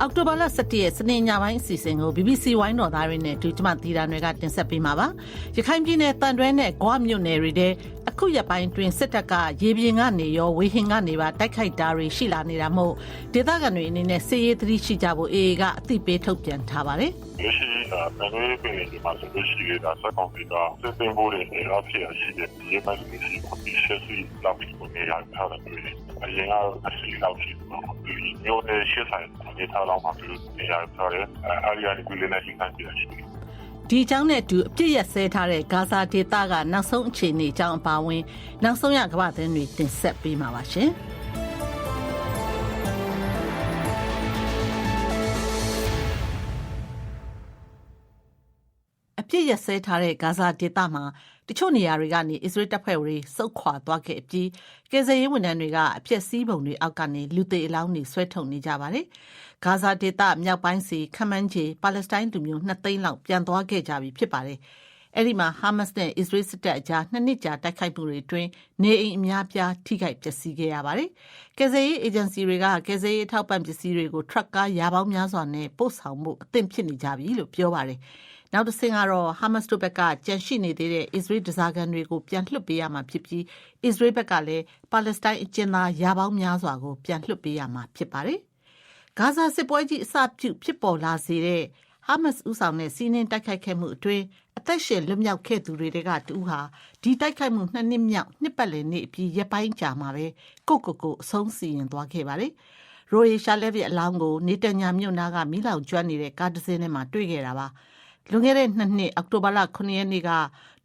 အောက်တိုဘာလ17ရက်စနေညပိုင်းအစီအစဉ်ကို BBC ဝိုင်းတော်သားတွေနဲ့ဒူကျမတီတာတွေကတင်ဆက်ပေးမှာပါ။ရခိုင်ပြည်နယ်တန်တွဲနဲ့ဂွာမြို့နယ်တွေထဲအခုရက်ပိုင်းတွင်စစ်တပ်ကရေပြင်ကနေရောဝေဟင်ကနေပါတိုက်ခိုက်တာတွေရှိလာနေတာမို့ဒေသခံတွေအနေနဲ့စစ်ရေးသတိရှိကြဖို့ AA ကအသိပေးထုတ်ပြန်ထားပါတယ်။လက်ရှိတန်တွဲပင်ဒီမှာဆိုလို့ရှိရတာစက်ကောင်စီကစစ်တင်ဖို့တွေအားဖြင့်ရှိတဲ့ရေပိုင်လူရှိကိုဒီဆက်စီလောက်ပြီးကိုနေရာထားတယ် အရင်ကအစီလောက်ရှိတော့ဒီမျိုးနဲ့ရှေ့ဆိုင်အနေထားလောက်မှသူနေရာထားတယ်အာရီယာဒီကူလေးနဲ့ရှင်းခံပြရှိတယ်ဒီအကြောင်းနဲ့အတူအပြစ်ရဆဲထားတဲ့ဂါဇာဒေသကနောက်ဆုံးအခြေအနေအကြောင်းအပါအဝင်နောက်ဆုံးရကမ္ဘာသတင်းတွေတင်ဆက်ပေးမှာပါရှင်။ စ်ရဆဲထားတဲ့ဂါဇာဒေသမှာတချို့နေရာတွေကနေအစ္စရေးတပ်ဖွဲ့တွေစုခွာသွားခဲ့ပြီးကယ်ဆယ်ရေးဝန်ထမ်းတွေကအပြစ်စည်းပုံတွေအောက်ကနေလူသေးအလောင်းတွေဆွဲထုတ်နေကြပါတယ်။ဂါဇာဒေသမြောက်ပိုင်းစီခမန်းချေပါလက်စတိုင်းလူမျိုး2သိန်းလောက်ပြန်သွားခဲ့ကြပြီဖြစ်ပါတယ်။အဲ့ဒီမှာဟာမတ်စ်နဲ့အစ္စရေးစစ်တပ်အကြားနှစ်နှစ်ကြာတိုက်ခိုက်မှုတွေအတွင်းနေအိမ်အများပြားထိခိုက်ပျက်စီးခဲ့ရပါတယ်။ကယ်ဆယ်ရေးအေဂျင်စီတွေကကယ်ဆယ်ရေးထောက်ပံ့ပစ္စည်းတွေကိုထရပ်ကားရာပေါင်းများစွာနဲ့ပို့ဆောင်မှုအသင့်ဖြစ်နေကြပြီလို့ပြောပါတယ်။ နောက်တစ်ဆင့်ကတော့ဟာမတ်စ်တို့ဘက်ကကြန့်ရှိနေသေးတဲ့အစ္စရေးဒဇာကန်တွေကိုပြန်လွှတ်ပေးရမှာဖြစ်ပြီးအစ္စရေးဘက်ကလည်းပါလက်စတိုင်းအကျဉ်းသားရာပေါင်းများစွာကိုပြန်လွှတ်ပေးရမှာဖြစ်ပါတယ်။ဂါဇာစစ်ပွဲကြီးအစပြုဖြစ်ပေါ်လာစေတဲ့ဟာမတ်စ်ဦးဆောင်တဲ့စီးနင်းတိုက်ခိုက်ခဲ့မှုအတွင်းအသက်ရှင်လွတ်မြောက်ခဲ့သူတွေကတူဟာဒီတိုက်ခိုက်မှုနှစ်နှစ်မြောက်နှစ်ပတ်လည်နေ့အပြီးရပိုင်းကြာမှာပဲကိုကိုကိုအဆုံးစီရင်သွားခဲ့ပါတယ်။ရိုဟီရှာလက်ရဲ့အလောင်းကိုနေတညာမြို့နာကမိလောင်ကျွမ်းနေတဲ့ကားတစ်စင်းထဲမှာတွေ့ခဲ့တာပါ။ လွန်ခဲ့တဲ့နှစ်နှစ်အောက်တိုဘာလ9ရက်နေ့က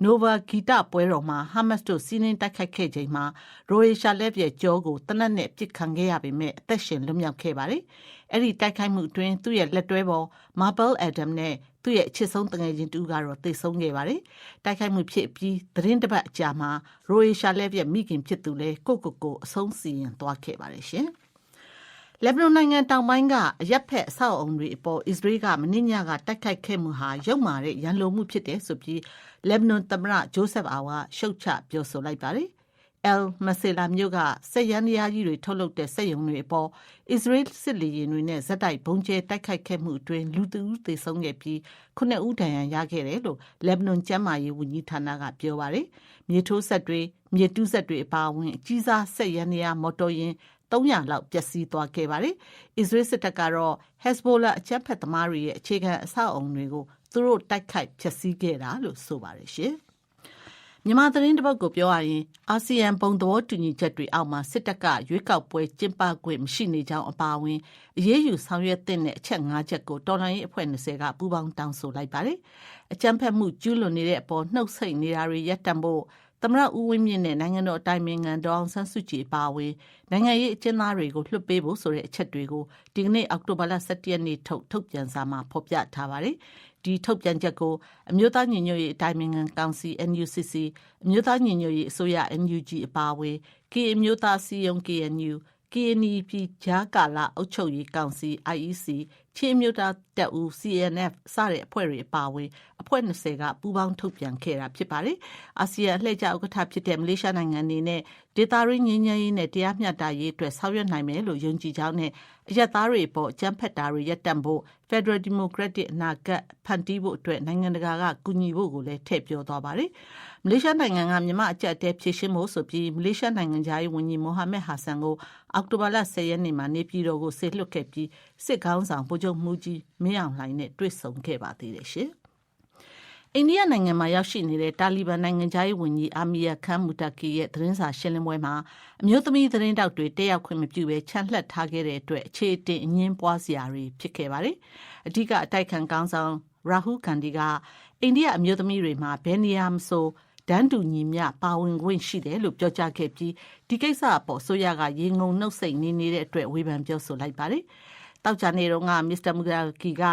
နိုဗာဂီတပွဲတော်မှာဟာမတ်စ်တို့စီးနင်းတိုက်ခိုက်ခဲ့ချိန်မှာရိုအေရှာလက်ရဲ့ကြောကိုတနက်နဲ့ပစ်ခံခဲ့ရပေမဲ့အသက်ရှင်လွတ်မြောက်ခဲ့ပါတယ်။အဲ့ဒီတိုက်ခိုက်မှုအတွင်းသူ့ရဲ့လက်တွဲပေါ်မာဘယ်အဒမ်နဲ့သူ့ရဲ့အချစ်ဆုံးတငယ်ချင်းတူကတော့သေဆုံးခဲ့ပါတယ်။တိုက်ခိုက်မှုဖြစ်ပြီးသတင်းတပတ်အကြာမှာရိုအေရှာလက်ရဲ့မိခင်ဖြစ်သူလဲကိုကိုကိုအဆုံးစီရင်သွားခဲ့ပါတယ်ရှင်။ လက်ဘနွန်နိုင်ငံတောင်ပိုင်းကအရက်ဖက်အဆောက်အုံတွေအပေါ်အစ္စရေးကမင်းညကတိုက်ခိုက်ခဲ့မှုဟာရုပ်မာတဲ့ရန်လိုမှုဖြစ်တယ်ဆိုပြီးလက်ဘနွန်သမ္မတဂျိုးဆက်အာဝါရှုတ်ချပြောဆိုလိုက်ပါတယ်။ El Masela မြို့ကစက်ရန်တရားကြီးတွေထုတ်လုပ်တဲ့စက်ရုံတွေအပေါ်အစ္စရေးစစ်လေယာဉ်တွေနဲ့ဇက်တိုက်ဘုံကျဲတိုက်ခိုက်ခဲ့မှုအတွင်းလူတဦးသေဆုံးခဲ့ပြီးခုနှစ်ဦးဒဏ်ရာရခဲ့တယ်လို့လက်ဘနွန်ကျန်းမာရေးဝန်ကြီးဌာနကပြောပါတယ်။မြေထိုးဆက်တွေမြေတူးဆက်တွေအပါအဝင်အကြီးစားစက်ရန်တရားမော်တော်ယာဉ် 300လောက်ပျက်စီးသွားခဲ့ပါတယ်။အစ္စရေးစစ်တပ်ကတော့ Hezbollah အကြမ်းဖက်သမားတွေရဲ့အခြေခံအဆောက်အုံတွေကိုသူတို့တိုက်ခိုက်ဖျက်ဆီးခဲ့တာလို့ဆိုပါတယ်ရှင်။မြန်မာသတင်းတပုတ်ကိုပြောရရင်အာဆီယံပုံသဘောတူညီချက်တွေအောက်မှာစစ်တပ်ကရွေးကောက်ပွဲကျင်းပခွင့်မရှိနေကြောင်းအပါအဝင်အရေးယူဆောင်ရွက်တဲ့အချက်၅ချက်ကိုတော်လှန်ရေးအဖွဲ့20ကပူးပေါင်းတောင်းဆိုလိုက်ပါတယ်။အကြမ်းဖက်မှုကျူးလွန်နေတဲ့အပေါ်နှုတ်ဆက်နေတာတွေရပ်တန့်ဖို့ သမရဦးဝင်းမြင့်နဲ့နိုင်ငံတော်အတိုင်ပင်ခံဒေါအောင်ဆန်းစုကြည်ပါဝင်နိုင်ငံရေးအကျဉ်းသားတွေကိုလွှတ်ပေးဖို့ဆိုတဲ့အချက်တွေကိုဒီကနေ့အောက်တိုဘာလ17ရက်နေ့ထုတ်ထုတ်ပြန်စာမှာဖော်ပြထားပါတယ်။ဒီထုတ်ပြန်ချက်ကိုအမျိုးသားညီညွတ်ရေးအတိုင်ပင်ခံကောင်စီ NUCC အမျိုးသားညီညွတ်ရေးအစိုးရ NUG အပါအဝင် K အမျိုးသားစီယုံ KNU KNEP ဂျာကာလာအုပ်ချုပ်ရေးကောင်စီ IEC ချင်းမျိုးသားတပ်ဦး CNF စတဲ့အဖွဲ့တွေအပါအဝင်အဖွဲ့20ကပူးပေါင်းထုတ်ပြန်ခဲ့တာဖြစ်ပါတယ်။အာဆီယံအလှည့်ကျဥက္ကဋ္ဌဖြစ်တဲ့မလေးရှားနိုင်ငံအနေနဲ့ ဒေသရင်းငြိမ်းချမ်းရေးနဲ့တရားမျှတရေးအတွက်ဆောင်ရွက်နိုင်မယ်လို့ယုံကြည်ကြောင်းနဲ့အရက်သားတွေပေါ်အကြမ်းဖက်တာတွေရပ်တန့်ဖို့ Federal Democratic အနာဂတ်ဖန်တီးဖို့အတွက်နိုင်ငံတကာကကူညီဖို့ကိုလည်းထည့်ပြောသွားပါတယ်။မလေးရှားနိုင်ငံကမြန်မာအကြက်တဲဖြည့်ရှင်းဖို့ဆိုပြီးမလေးရှားနိုင်ငံသားရေးဝန်ကြီးမိုဟာမက်ဟာဆန်ကိုအောက်တိုဘာလ10ရက်နေ့မှာနေပြည်တော်ကိုဆေလွှတ်ခဲ့ပြီးစစ်ကောင်းဆောင်ဗိုလ်ချုပ်မှုကြီးမင်းအောင်လှိုင်နဲ့တွေ့ဆုံခဲ့ပါသေးတယ်ရှင်။ အိန္ဒိယနိုင်ငံမှာရောက်ရှိနေတဲ့တာလီဘန်နိုင်ငံသားရေးဝန်ကြီးအာမီယာခန်မူတာကီရဲ့သတင်းစာရှင်းလင်းပွဲမှာအမျိုးသမီးသတင်းတောက်တွေတက်ရောက်ခွင့်မပြုဘဲချန်လှပ်ထားခဲ့တဲ့အတွက်အခြေအတင်အငင်းပွားစရာတွေဖြစ်ခဲ့ပါတယ်။အဓိကအတိုက်ခံကောင်းဆောင်ရာဟူကန်ဒီကအိန္ဒိယအမျိုးသမီးတွေမှာဘယ်နေရာမဆိုဒန်းတူညီမျှပါဝင်ခွင့်ရှိတယ်လို့ပြောကြားခဲ့ပြီးဒီကိစ္စအပေါ်ဆိုရကရေငုံနှုတ်ဆက်နေနေတဲ့အတွက်ဝေဖန်ပြောဆိုလိုက်ပါတယ်။ တောက်ကြနေတော့ကမစ္စတာမူဂါကီက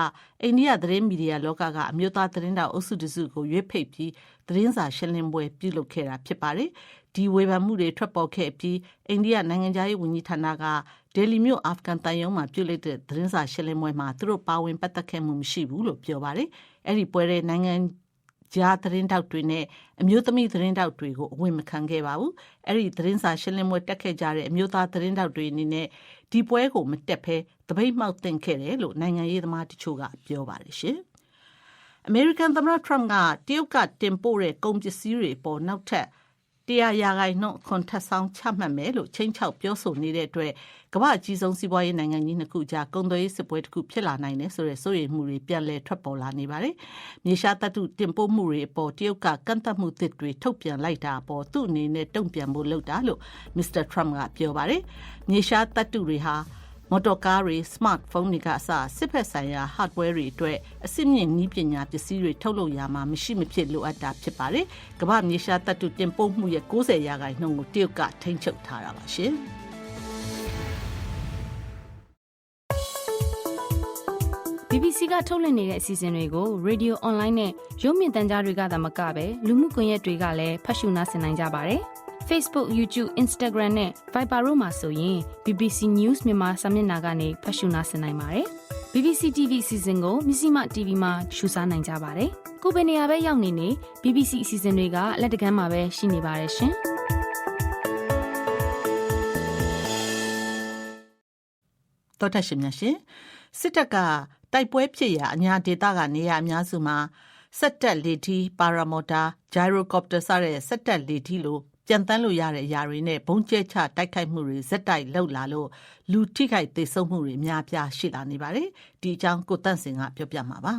အိန္ဒိယသတင်းမီဒီယာလောကကအမျိုးသားသတင်းတောက်အုပ်စုတစုကိုရွေးဖိတ်ပြီးသတင်းစာရှင်းလင်းပွဲပြုလုပ်ခဲ့တာဖြစ်ပါတယ်ဒီဝေဖန်မှုတွေထွက်ပေါ်ခဲ့ပြီးအိန္ဒိယနိုင်ငံသားရေးဝန်ကြီးဌာနကဒယ်လီမြို့အာဖဂန်တန်ယုံမှာပြုလုပ်တဲ့သတင်းစာရှင်းလင်းပွဲမှာသူတို့ပါဝင်ပတ်သက်ခဲ့မှုမရှိဘူးလို့ပြောပါတယ်အဲ့ဒီပွဲတဲ့နိုင်ငံကြားသတင်းတောက်တွေနဲ့အမျိုးသမီးသတင်းတောက်တွေကိုအဝင်မခံခဲ့ပါဘူးအဲ့ဒီသတင်းစာရှင်းလင်းပွဲတက်ခဲ့ကြတဲ့အမျိုးသားသတင်းတောက်တွေအနေနဲ့ ဒီပွဲကိုမတက်ဖဲတပိတ်မှောက်တင်ခဲ့တယ်လို့နိုင်ငံရေးသမားတချို့ကပြောပါတယ်ရှင်အမေရိကန်သမ္မတထရမ့်ကတရုတ်ကတင်ပို့တဲ့ကုန်ပစ္စည်းတွေပေါ်နောက်ထပ် တရားရာဂိုင်နှုန်းခွန်ထက်ဆောင်ချမှတ်မယ်လို့ချင်းချောက်ပြောဆိုနေတဲ့အတွက်ကမ္ဘာအကြီးဆုံးစီးပွားရေးနိုင်ငံကြီးနှစ်ခုကြားကုန်သွယ်ရေးစစ်ပွဲတစ်ခုဖြစ်လာနိုင်တယ်ဆိုတဲ့စိုးရိမ်မှုတွေပြန်လည်ထွက်ပေါ်လာနေပါတယ်။မြေရှားတပ်တုတင်ပို့မှုတွေအပေါ်တရုတ်ကကန့်သက်မှုသစ်တွေထုတ်ပြန်လိုက်တာအပေါ်သူ့အနေနဲ့တုံ့ပြန်ဖို့လုပ်တာလို့မစ္စတာထရမ့်ကပြောပါတယ်။မြေရှားတပ်တုတွေဟာ မော်တော်ကားတွေစမတ်ဖုန်းတွေကအစစစ်ဖက်ဆိုင်ရာ hardware တွေအတွက်အစစ်မြင့်နည်းပညာပစ္စည်းတွေထုတ်လုပ်ရမှာမရှိမဖြစ်လိုအပ်တာဖြစ်ပါတယ်။ကမ္ဘာမြေရှားတပ်တုတင်ပို့မှုရဲ့60ရာခိုင်နှုန်းကိုတရုတ်ကထိန်းချုပ်ထားတာပါရှင်။ BBC ကထုတ်လွှင့်နေတဲ့အစီအစဉ်တွေကို Radio Online နဲ့ရုပ်မြင်သံကြားတွေကသာမကပဲလူမှုကွန်ရက်တွေကလည်းဖတ်ရှုနားဆင်နိုင်ကြပါတယ်။ Facebook, YouTube, Instagram နဲ့ Viber တို့မှာဆိုရင် BBC News မြန်မာစာမျက်နှာကနေဖတ်ရှုနားဆင်နိုင်ပါတယ်။ BBC TV အစီအစဉ်ကိုမြစီမ TV မှာရှုစားနိုင်ကြပါတယ်။ကိုယ်ပဲနေရာပဲရောက်နေနေ BBC အစီအစဉ်တွေကလက်တကမ်းမှာပဲရှိနေပါတယ်ရှင်။တော်တက်ရှင်များရှင်စစ်တပ်ကတိုက်ပွဲဖြစ်ရာအညာဒေသကနေရာအများစုမှာစက်တက်လေထီပါရာမော်တာဂျိုင်ရိုကော်ပတာစတဲ့စက်တက်လေထီလို ပြန်တန်းလို့ရတဲ့အရာတွေနဲ့ဘုံကျဲချတိုက်ခိုက်မှုတွေဇက်တိုက်လှုပ်လာလို့လူထိခိုက်သေဆုံးမှုတွေအများပြားရှိလာနေပါတယ်ဒီအကြောင်းကိုတန့်စင်ကပြောပြမှာပါ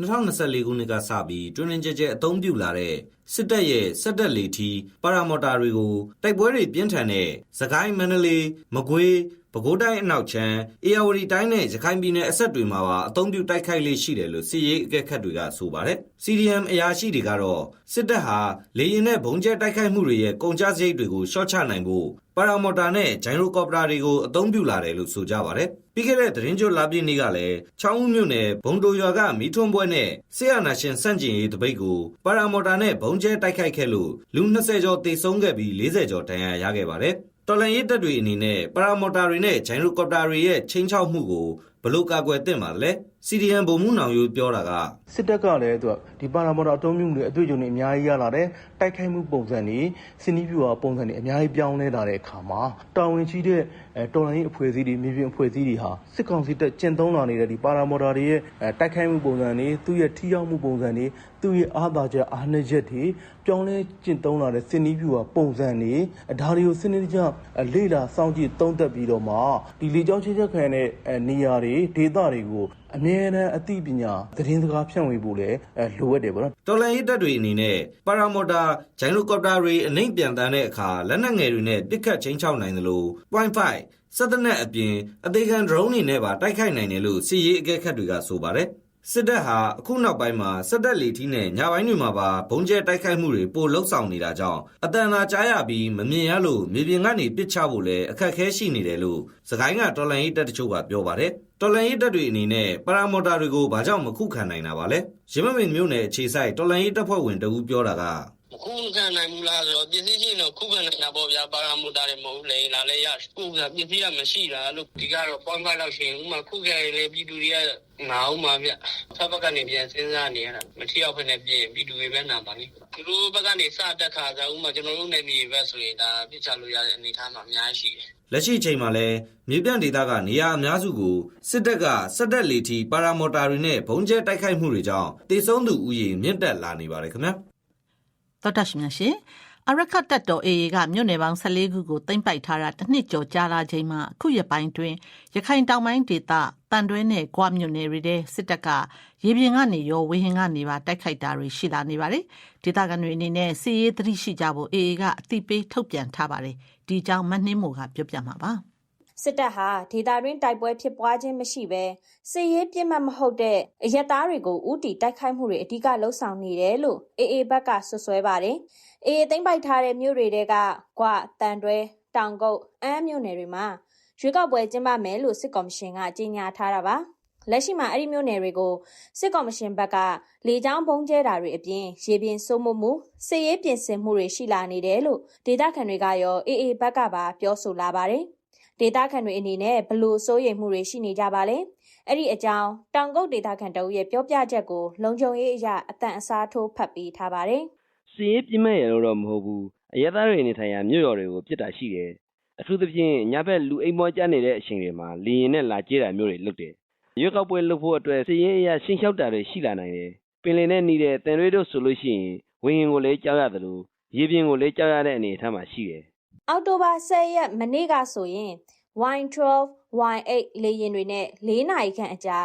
2024ခုနှစ်ကစပြီးတွင်းတွင်းကြဲကြဲအသုံးပြုလာတဲ့ စစ်တပ်ရဲ့စက်တက်လေထီပါရာမော်တာတွေကိုတိုက်ပွဲတွေပြင်းထန်တဲ့သခိုင်းမန္တလေးမကွေးပဲခူးတိုင်းအနောက်ချမ်းအေရဝတီတိုင်းနဲ့ရခိုင်ပြည်နယ်အဆက်တွေမှာပါအသုံးပြုတိုက်ခိုက်လေးရှိတယ်လို့စီရေးအကဲခတ်တွေကဆိုပါတယ်။ CDM အရာရှိတွေကတော့စစ်တပ်ဟာလေရင်နဲ့ဘုံကျဲတိုက်ခိုက်မှုတွေရဲ့ကုန်ကျစရိတ်တွေကိုရှော့ချနိုင်ဖို့ပါရာမော်တာနဲ့ဂျိုင်ရိုကော်ပတာတွေကိုအသုံးပြုလာတယ်လို့ဆိုကြပါတယ်။ပြီးခဲ့တဲ့သတင်းကြိုလာပြည့်နေ့ကလည်းချောင်းဦးမြို့နယ်ဘုံတိုရွာကမီးထွန်းပွဲနဲ့ဆေးရနာရှင်စန့်ကျင်ရေးတပိတ်ကိုပါရာမော်တာနဲ့ဘုံကျဲတိုက်ခိုက်ခဲ့လို့လူ20ကျော်သေဆုံးခဲ့ပြီး40ကျော်ဒဏ်ရာရခဲ့ပါတယ်။တော်လန်ရေးတပ်တွေအနေနဲ့ပါရာမော်တာတွေနဲ့ဂျိုင်ရိုကော်ပတာတွေရဲ့ချင်းချောက်မှုကိုဘလို့ကာကွယ်သင့်ပါလဲ။ CDN ဗိုလ်မှူးနောင်ရိုးပြောတာကစစ်တပ်ကလည်းသူကဒီပါရာမော်တာအသုံးပြုနေအတွေ့အကြုံတွေအများကြီးရလာတယ်တိုက်ခိုက်မှုပုံစံတွေစီနီးပြူဟာပုံစံတွေအများကြီးပြောင်းလဲလာတဲ့အခါမှာတာဝန်ရှိတဲ့အဲတော်လိုင်းရေးအဖွဲ့အစည်းတွေမြေပြင်အဖွဲ့အစည်းတွေဟာစစ်ကောင်စီတပ်ကျင့်သုံးလာနေတဲ့ဒီပါရာမော်တာတွေရဲ့အဲတိုက်ခိုက်မှုပုံစံတွေသူ့ရဲ့ထိရောက်မှုပုံစံတွေသူ့ရဲ့အားသာချက်အားနည်းချက်တွေပြောင်းလဲကျင့်သုံးလာတဲ့စီနီးပြူဟာပုံစံတွေဒါတွေကိုစနစ်တကျလေ့လာစောင့်ကြည့်သုံးသပ်ပြီးတော့မှဒီလေကြောင်းချင်းချက်ခံတဲ့နေရာတွေဒေသတွေကိုအမြဲတမ်းအသိပညာသတင်းစကားဖြန့်ဝေဖို့လည်းလိုအပ်တယ်ပေါ့နော်တော်လန်ရေးတပ်တွေအနေနဲ့ပါရာမော်တာဂျိုင်လိုကော်ပတာတွေအနှိမ့်ပြန်တန်းတဲ့အခါလက်နက်ငယ်တွေနဲ့ပစ်ခတ်ချင်းချောက်နိုင်တယ်လို့ point 5စက်တနက်အပြင်အသေးခံ drone တွေနဲ့ပါတိုက်ခိုက်နိုင်တယ်လို့စီရေးအကဲခတ်တွေကဆိုပါတယ် စစ်တပ်ဟာအခုနောက်ပိုင်းမှာစစ်တပ်လေထီးနဲ့ညပိုင်းတွေမှာပါဘုံကျဲတိုက်ခိုက်မှုတွေပိုလှုပ်ဆောင်နေတာကြောင့်အတန်သာကြားရပြီးမမြင်ရလို့မြေပြင်ကနေပစ်ချဖို့လည်းအခက်အခဲရှိနေတယ်လို့စကိုင်းကတော်လန်ရေးတပ်တချို့ကပြောပါတယ်တော်လန်ရေးတပ်တွေအနေနဲ့ပရာမော်တာတွေကိုဘာကြောင့်မခုခံနိုင်တာပါလဲရမမင်းမျိုးနယ်အခြေဆိုင်တော်လန်ရေးတပ်ဖွဲ့ဝင်တဦးပြောတာက ခုခံနိုင်ဘူးလားဆိုတော့ပစ္စည်းချင်းတော့ခုခံနိုင်တာပေါ့ဗျာပါရာမိုတာတွေမဟုတ်လေလာလဲရခုကပစ္စည်းကမရှိတာလို့ဒီကတော့ point 5လောက်ရှင်ဥမာခုခံရင်လေပြည်သူတွေကနာအောင်ပါဗျဖက်ဘက်ကနေပြန်စဉ်းစားနေရတာမထီရောက်ဖက်နဲ့ပြင်ပြည်သူတွေပဲနာပါလိသူတို့ဘက်ကနေစတက်ခါစားဥမာကျွန်တော်တို့နယ်မြေဘက်ဆိုရင်ဒါပြစ်ချလို့ရတဲ့အနေအထားမှာအများကြီးရှိတယ်လက်ရှိချိန်မှာလည်းမြေပြန့်ဒေသကနေရာအများစုကိုစစ်တပ်ကစက်တက်လေထီပါရာမော်တာတွေနဲ့ဘုံကျဲတိုက်ခိုက်မှုတွေကြောင့်တေဆုံးသူဥယျာဉ်မြင့်တက်လာနေပါတယ်ခင်ဗျာ တော်တရှင်များရှင်အရခတ်တပ်တော် AA ကမြို့နယ်ပေါင်း14ခုကိုတင်ပိုက်ထားတာတစ်နှစ်ကျော်ကြာလာချိန်မှာအခုရပိုင်းတွင်ရခိုင်တောင်ပိုင်းဒေသတန်တွဲနဲ့ကွာမြို့နယ်တွေတဲ့စစ်တပ်ကရေပြင်ကနေရောဝေဟင်ကနေပါတိုက်ခိုက်တာတွေရှိလာနေပါတယ်ဒေသခံတွေအနေနဲ့စီရေးသတိရှိကြဖို့ AA ကအသိပေးထုတ်ပြန်ထားပါတယ်ဒီအကြောင်းမနှင်းမို့ကပြောပြမှာပါ စစ်တပ်ဟာဒေတာတွင်းတိုက်ပွဲဖြစ်ပွားခြင်းမရှိဘဲစစ်ရေးပြစ်မှတ်မဟုတ်တဲ့အရက်သားတွေကိုဥတီတိုက်ခိုက်မှုတွေအဓိကလှုံ့ဆော်နေတယ်လို့အေအေဘက်ကဆွဆွဲပါတယ်။အေအေသိမ့်ပိုက်ထားတဲ့မြို့တွေတဲကကွာတန်တွဲတောင်ကုတ်အမ်းမြို့နယ်တွေမှာရွေးကောက်ပွဲကျင်းပမယ်လို့စစ်ကော်မရှင်ကကြေညာထားတာပါလက်ရှိမှာအဲ့ဒီမျိုးနယ်တွေကိုစစ်ကော်မရှင်ဘက်ကလေကြောင်းဘုံကျဲတာတွေအပြင်ရေပြင်စိုးမိုးမှုစစ်ရေးပြင်ဆင်မှုတွေရှိလာနေတယ်လို့ဒေသခံတွေကရောအေအေဘက်ကပါပြောဆိုလာပါတယ် ဒေသခံတွေအနေနဲ့ဘလို့စိုးရိမ်မှုတွေရှိနေကြပါလဲအဲ့ဒီအကြောင်းတောင်ကုတ်ဒေသခံတအုပ်ရဲ့ပြောပြချက်ကိုလုံခြုံရေးအရာအတန်အစားထိုးဖတ်ပေးထားပါတယ်စီရေးပြင်းမဲ့ရလို့တော့မဟုတ်ဘူးအရက်သားတွေနေထိုင်ရာမြို့တော်တွေကိုပြစ်တာရှိတယ်အထူးသဖြင့်ညဘက်လူအိမ်မောကြနေတဲ့အချိန်တွေမှာလေရင်နဲ့လာကျေးတာမျိုးတွေလုပ်တယ်ရွေးကောက်ပွဲလုပ်ဖို့အတွက်စီရေးအရာရှင်းလျှောက်တာတွေရှိလာနိုင်တယ်ပင်လယ်နဲ့နှီးတဲ့တန်ရွေးတို့ဆိုလို့ရှိရင်ဝင်းရင်ကိုလည်းကြောက်ရတယ်လို့ရေပြင်ကိုလည်းကြောက်ရတဲ့အနေအထားမှာရှိတယ် အောက်တိုဘာ10ရက်မနေ့ကဆိုရင် Y12 Y8 လေယာဉ်တွေနဲ့၄နာရီခန့်အကြာ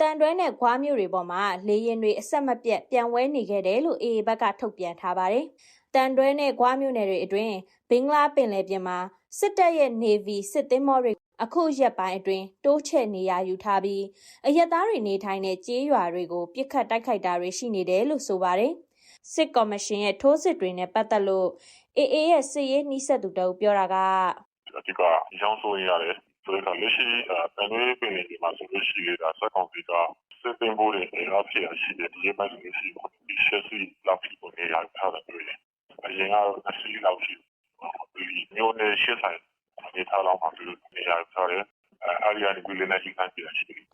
တန်တွဲနဲ့ခွားမျိုးတွေပေါ်မှာလေယာဉ်တွေအဆက်မပြတ်ပြန်ဝဲနေခဲ့တယ်လို့အေအေဘက်ကထုတ်ပြန်ထားပါတယ်။တန်တွဲနဲ့ခွားမျိုးနယ်တွေအတွင်းဘင်္ဂလားပင်လယ်ပြင်မှာစစ်တပ်ရဲ့ Navy စစ်သင်္ဘောတွေအခုရက်ပိုင်းအတွင်းတိုးချဲ့နေရယူထားပြီးအရက်သားတွေနေထိုင်တဲ့ကျေးရွာတွေကိုပြစ်ခတ်တိုက်ခိုက်တာတွေရှိနေတယ်လို့ဆိုပါတယ်။စစ်ကော်မရှင်ရဲ့ထိုးစစ်တွေနဲ့ပတ်သက်လို့ အေအေရဲ့စစ်ရေးနှိစက်သူတအုပ်ပြောတာကအဓိကရောင်းဆိုရရတယ်ဆိုတော့လက်ရှိပန်လေးပင်လေးဒီမှာဆိုလို့ရှိရတာစက်ကောင်စီကစစ်တင်ဖို့တွေအားဖြင့်ရှိတယ်ဒီရက်ပိုင်းဆိုလို့ရှိရင်ဒီရှက်စီလောက်ဖြစ်ပေါ်နေရထားတယ်တွေ့တယ်အရင်ကတော့အစီလောက်ရှိဒီမျိုးနဲ့ရှက်ဆိုင်အနေထားလောက်မှသူနေရထားတယ် အာရီယာဒီလည်းနေခံပြရရှိတယ်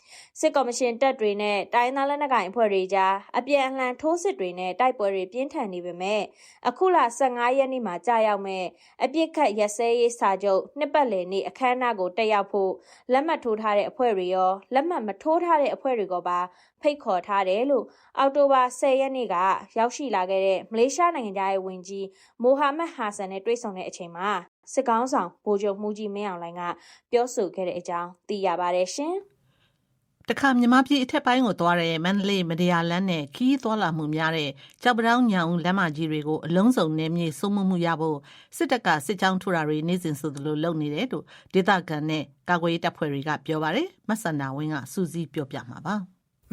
စစ်ကော်မရှင်တပ်တွေနဲ့တိုင်းသားလက်နက်ကိုင်အဖွဲ့တွေကြားအပြန်အလှန်ထိုးစစ်တွေနဲ့တိုက်ပွဲတွေပြင်းထန်နေပေမဲ့အခုလ15ရက်နေ့မှာကြာရောက်မဲ့အပြစ်ခတ်ရက်စဲရေးစာချုပ်နှစ်ပတ်လည်နေ့အခမ်းအနားကိုတက်ရောက်ဖို့လက်မှတ်ထိုးထားတဲ့အဖွဲ့တွေရောလက်မှတ်မထိုးထားတဲ့အဖွဲ့တွေကပါဖိတ်ခေါ်ထားတယ်လို့အောက်တိုဘာ10ရက်နေ့ကရောက်ရှိလာခဲ့တဲ့မလေးရှားနိုင်ငံသားရဲ့ဝန်ကြီးမိုဟာမက်ဟာဆန်နဲ့တွေ့ဆုံတဲ့အချိန်မှာစစ်ကောင်းဆောင်ဗိုလ်ချုပ်မှုကြီးမင်းအောင်လှိုင်ကပြောဆိုခဲ့တဲ့အကြောင်းသိရပါတယ်ရှင်။တခါမြန်မာပြည်အထက်ပိုင်းကိုသွားတဲ့မန္တလေးမတရားလမ်းနဲ့ခီးသွားလာမှုများတဲ့ကြောက်ပတောင်းညောင်ဦးလမ်းမကြီးတွေကိုအလုံးစုံနေမြေစုံမှုမှုရဖို့စစ်တပ်ကစစ်ကြောင်းထိုးတာတွေနေ့စဉ်ဆိုသလိုလုပ်နေတယ်လို့ဒေသခံနဲ့ကာကွယ်ရေးတပ်ဖွဲ့တွေကပြောပါတယ်မဆန္ဒဝင်းကစူးစီးပြောပြမှာပါ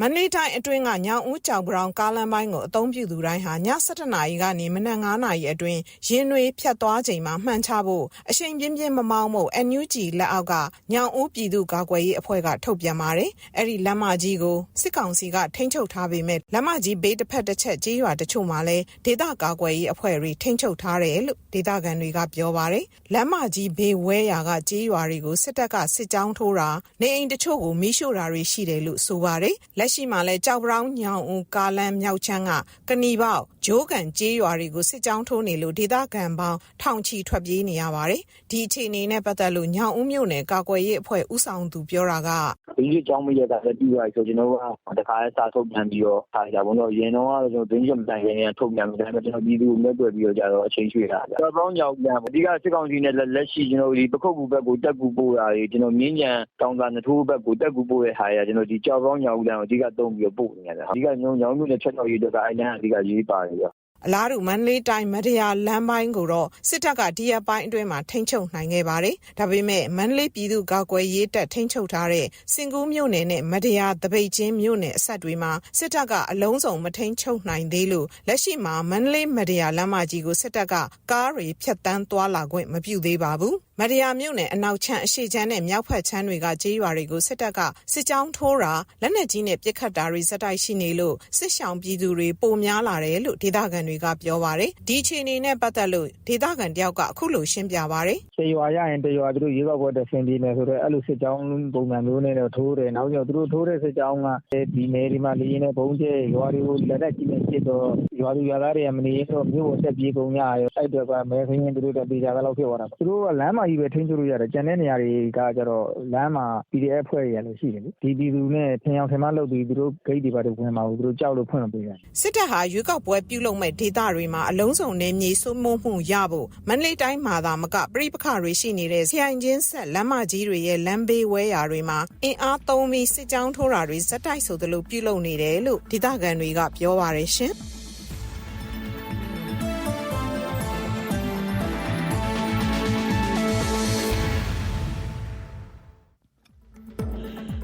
မန္တလေးတိုင်းအတွင်းကညောင်ဦးကြောင်ပြောင်ကားလမ်းပိုင်းကိုအသုံးပြုသူတိုင်းဟာည7:00နာရီကနေမနက်9:00နာရီအတွင်းရင်းနှွေးဖြတ်သွားချိန်မှာမှန်ချဖို့အချိန်ပြင်းပြင်းမမောင်းဖို့ NUG လက်အောက်ကညောင်ဦးပြည်သူ့ကာကွယ်ရေးအဖွဲ့ကထုတ်ပြန်ပါတယ်။အဲ့ဒီလမ်းမကြီးကိုစစ်ကောင်စီကထိန်းချုပ်ထားပေမဲ့လမ်းမကြီးဘေးတစ်ဖက်တစ်ချက်ကြေးရွာတချို့မှာလည်းဒေသကာကွယ်ရေးအဖွဲ့တွေထိန်းချုပ်ထားတယ်လို့ဒေသခံတွေကပြောပါတယ်။လမ်းမကြီးဘေးဝဲရာကကြေးရွာတွေကိုစစ်တပ်ကစစ်ကြောင်းထိုးတာနေအိမ်တချို့ကိုမီးရှို့တာတွေရှိတယ်လို့ဆိုပါတယ်။လက်ရှိမှာလည်းကြောက်ပြောင်ညောင်ဦးကားလမ်းမြောက်ချမ်းကကဏီပေါက်ဂျိုးကန်ကြေးရွာတွေကို စစ်ကြောင်းထိုးနေလို့ ဒေသခံပေါင်း ထောင်ချီ ထွက်ပြေးနေရပါတယ်။ဒီအခြေအနေနဲ့ ပတ်သက်လို့ ညောင်ဦးမြို့နယ် ကာကွယ်ရေးအဖွဲ့ ဦးဆောင်သူပြောတာကဒီလိုကြောင်းမရတာလည်း ပြီးသွားပြီဆိုကျွန်တော်တို့က တခါလဲစာထုတ်ပြန်ပြီးတော့ ထားကြပါတော့ရင်တော့ကျွန်တော်ဒင်းချက်မတိုင်ခင်ကထုတ်ပြန်ပြီးဒါပေမဲ့ ကျွန်တော်ပြည်သူကိုလက်တွေ့ပြီးတော့ကြတော့ အချိန်ရွှေ့တာဗျ။ပေါင်းကြောင်ပြန်အဓိက စစ်ကောင်စီနဲ့ လက်ရှိကျွန်တော်ဒီပခုတ်ကူဘက်ကိုတက်ကူပို့တာတွေကျွန်တော်မြင်းကြံ တောင်သာနထိုးဘက်ကိုတက်ကူပို့တဲ့ဟာရကျွန်တော်ဒီကြောက်ပေါင်းညောင်ဦးလမ်းကို အဓိကတုံးပြီးတော့ပို့နေရတယ်။အဓိက ညောင်ညောင်မျိုးနဲ့ချက်တော်ရေးတော့အဲ့လမ်းအဓိကရေးပါတယ်ဗျ။ အလားတူမန္တလေးတိုင်းမတရားလမ်းပိုင်းကိုတော့စစ်တပ်ကဒီရက်ပိုင်းအတွင်းမှာထိန်းချုပ်နိုင်ခဲ့ပါတယ်။ဒါပေမဲ့မန္တလေးပြည်သူ့ကာကွယ်ရေးတပ်ထိန်းချုပ်ထားတဲ့စင်ကူးမြို့နယ်နဲ့မတရားတပိတ်ချင်းမြို့နယ်အဆက်တွေမှာစစ်တပ်ကအလုံးစုံမထိန်းချုပ်နိုင်သေးလို့လက်ရှိမှာမန္တလေးမတရားလမ်းမကြီးကိုစစ်တပ်ကကားတွေဖြတ်တန်းသွားလာခွင့်မပြုသေးပါဘူး။မတရားမြို့နယ်အနောက်ချမ်းအရှိချမ်းနဲ့မြောက်ဖက်ချမ်းတွေကကြေးရွာတွေကိုစစ်တပ်ကစစ်ကြောင်းထိုးတာလက်နက်ကြီးနဲ့ပစ်ခတ်တာတွေဇက်တိုက်ရှိနေလို့စစ်ဆောင်ပြည်သူတွေပိုများလာတယ်လို့ဒေသခံတွေကပြောပါတယ်ဒီအခြေအနေနဲ့ပတ်သက်လို့ဒေသခံတယောက်ကအခုလိုရှင်းပြပါတယ်စေရွာရရင်တရွာသူတို့ရေကောက်ပွဲတက်ဆင်းပြီးမယ်ဆိုတော့အဲ့လိုစစ်ကြောင်းပုံစံမျိုးနဲ့တော့ထိုးတယ်နောက်ကျတော့သူတို့ထိုးတဲ့စစ်ကြောင်းကဒီနယ်ဒီမှာလေရင်နဲ့ဘုံကျဲရွာတွေကိုလက်တက်ကြီးနဲ့ပြစ်တော့ရွာသူရွာသားတွေကမနေတော့မြို့ပေါ်တက်ပြေးကုန်ကြရောအဲ့တော့ကမဲခင်းသူတို့တက်ပြေးကြတာလောက်ဖြစ်သွားတာသူတို့ကလမ်းမကြီးပဲထိန်းချုပ်လို့ရတယ်ကျန်တဲ့နေရာတွေကကျတော့လမ်းမှာ PDF ဖွဲ့ရလို့ရှိတယ်လေဒီပြည်သူနဲ့ထင်အောင်ထင်မှလုပ်ပြီးသူတို့ဂိတ်တွေပါတော့ဝင်မှာဘူးသူတို့ကြောက်လို့ဖွင့်မပေးရစစ်တပ်ဟာရွေးကောက်ပွဲပြုလုပ်မဲ့ဒေသတွေမှာ အလုံးစုံနေမြေစိုးမိုးမှုရဖို့ မန္တလေးတိုင်းမှာသာမကပြိပခတွေရှိနေတဲ့ဆရိုင်ချင်းဆက် လမ်းမကြီးတွေရဲ့ လမ်းဘေးဝဲရာတွေမှာ အင်အားသုံးပြီး စစ်ကြောင်းထိုးတာတွေဇက်တိုက်ဆိုသလို ပြုလုပ်နေတယ်လို့ ဒေသခံတွေက ပြောပါတယ်ရှင်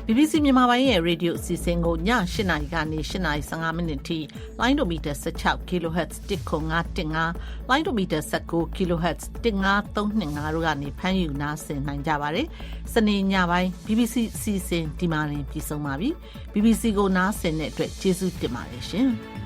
BBC BBC မြန်မာပိုင်းရဲ့ရေဒီယိုအစီအစဉ်ကိုည8:00နာရီကနေ8:15မိနစ်ထိလိုင်းဒိုမီတာ16 kHz 105.5လိုင်းဒိုမီတာ19 kHz 15325တို့ကနေဖမ်းယူနားဆင်နိုင်ကြပါတယ်။စနေညပိုင်း BBC အစီအစဉ်ဒီမှာတင်ပြီးဆုံးပါပြီ။ BBC ကိုနားဆင်တဲ့အတွက်ကျေးဇူးတင်ပါတယ်ရှင်။